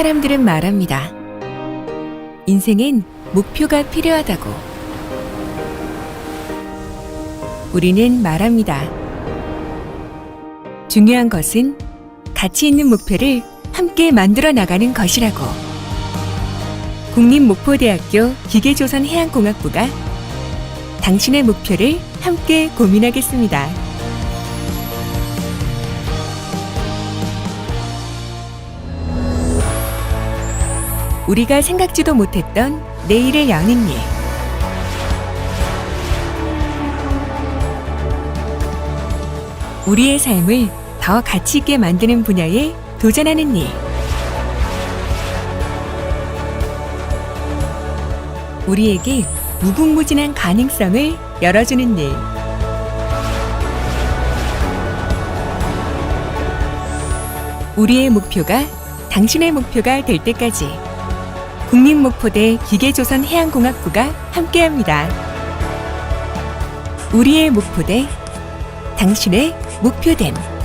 사람들은 말합니다. 인생엔 목표가 필요하다고. 우리는 말합니다. 중요한 것은 가치 있는 목표를 함께 만들어 나가는 것이라고. 국립목포대학교 기계조선해양공학부가 당신의 목표를 함께 고민하겠습니다. 우리가 생각지도 못했던 내일을 여는 일. 우리의 삶을 더 가치 있게 만드는 분야에 도전하는 일. 우리에게 무궁무진한 가능성을 열어주는 일. 우리의 목표가 당신의 목표가 될 때까지 국립목포대 기계조선해양공학부가 함께합니다. 우리의 목포대, 당신의 목표됨.